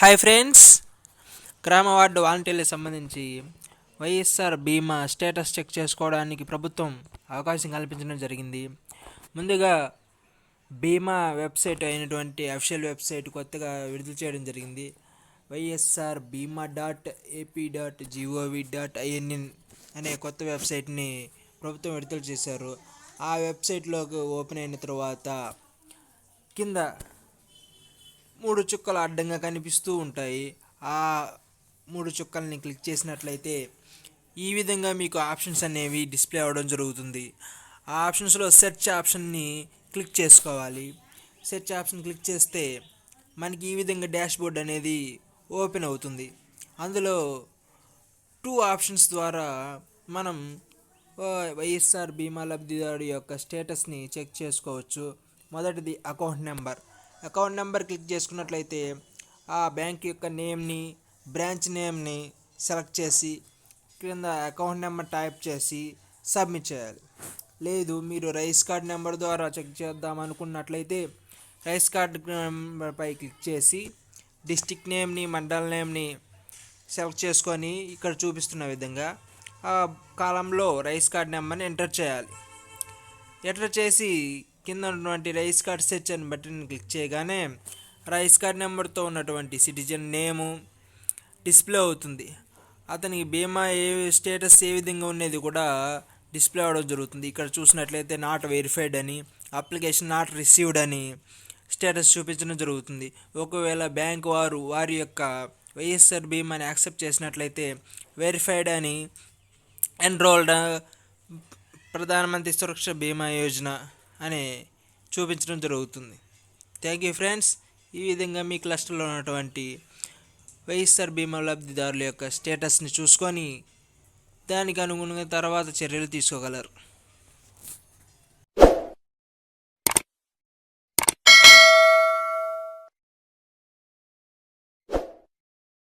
Hi friends గ్రామ ward వాలంటీర్లకు సంబంధించి వైఎస్ఆర్ బీమా స్టేటస్ చెక్ చేసుకోవడానికి ప్రభుత్వం అవకాశం కల్పించడం జరిగింది. ముందుగా బీమా వెబ్సైట్ అయినటువంటి అఫిషియల్ వెబ్సైట్ కొత్తగా విడుదల చేయడం జరిగింది. YSR Bima dot AP dot gov dot in అనే కొత్త వెబ్సైట్ని ప్రభుత్వం విడుదల చేశారు. ఆ వెబ్సైట్లోకి ఓపెన్ అయిన తర్వాత కింద మూడు చుక్కలు అడ్డంగా కనిపిస్తూ ఉంటాయి. ఆ మూడు చుక్కల్ని క్లిక్ చేసినట్లయితే ఈ విధంగా మీకు ఆప్షన్స్ అనేవి డిస్ప్లే అవ్వడం జరుగుతుంది. ఆ ఆప్షన్స్లో సెర్చ్ ఆప్షన్ని క్లిక్ చేసుకోవాలి. సెర్చ్ ఆప్షన్ క్లిక్ చేస్తే మనకి ఈ విధంగా డాష్ బోర్డ్ అనేది ఓపెన్ అవుతుంది. అందులో టూ ఆప్షన్స్ ద్వారా మనం వైఎస్ఆర్ బీమా లబ్ధిదారు యొక్క స్టేటస్ని చెక్ చేసుకోవచ్చు. మొదటిది account number. Account number click చేసుకున్నట్లయితే ఆ బ్యాంక్ యొక్క నేమ్ని బ్రాంచ్ నేమ్ని సెలెక్ట్ చేసి క్రింద అకౌంట్ నెంబర్ టైప్ చేసి సబ్మిట్ చేయాలి. లేదు మీరు రైస్ కార్డ్ నెంబర్ ద్వారా చెక్ చేద్దాం అనుకున్నట్లయితే రైస్ కార్డ్ నెంబర్పై క్లిక్ చేసి డిస్టిక్ నేమ్ని మండల్ నేమ్ని సెలెక్ట్ చేసుకొని ఇక్కడ చూపిస్తున్న విధంగా ఆ కాలంలో రైస్ కార్డ్ నెంబర్ని ఎంటర్ చేయాలి. ఎంటర్ చేసి కింద ఉన్నటువంటి రైస్ కార్డ్ సెర్చ్ అని బటన్ క్లిక్ చేయగానే రైస్ కార్డ్ నెంబర్తో ఉన్నటువంటి సిటిజన్ నేము డిస్ప్లే అవుతుంది. అతనికి బీమా ఏ స్టేటస్ ఏ విధంగా ఉన్నది కూడా డిస్ప్లే అవ్వడం జరుగుతుంది. ఇక్కడ చూసినట్లయితే నాట్ వెరిఫైడ్ అని అప్లికేషన్ నాట్ రిసీవ్డ్ అని స్టేటస్ చూపించడం జరుగుతుంది. ఒకవేళ బ్యాంక్ వారు వారి యొక్క వైఎస్ఆర్ బీమాని యాక్సెప్ట్ చేసినట్లయితే వెరిఫైడ్ అని ఎన్రోల్డ్ ప్రధానమంత్రి సురక్ష బీమా యోజన అని చూపించడం జరుగుతుంది. థ్యాంక్ యూ ఫ్రెండ్స్ ఈ విధంగా మీ క్లస్టర్లో ఉన్నటువంటి వైఎస్ఆర్ బీమా లబ్ధిదారుల యొక్క స్టేటస్ని చూసుకొని దానికి అనుగుణంగా తర్వాత చర్యలు తీసుకోగలరు.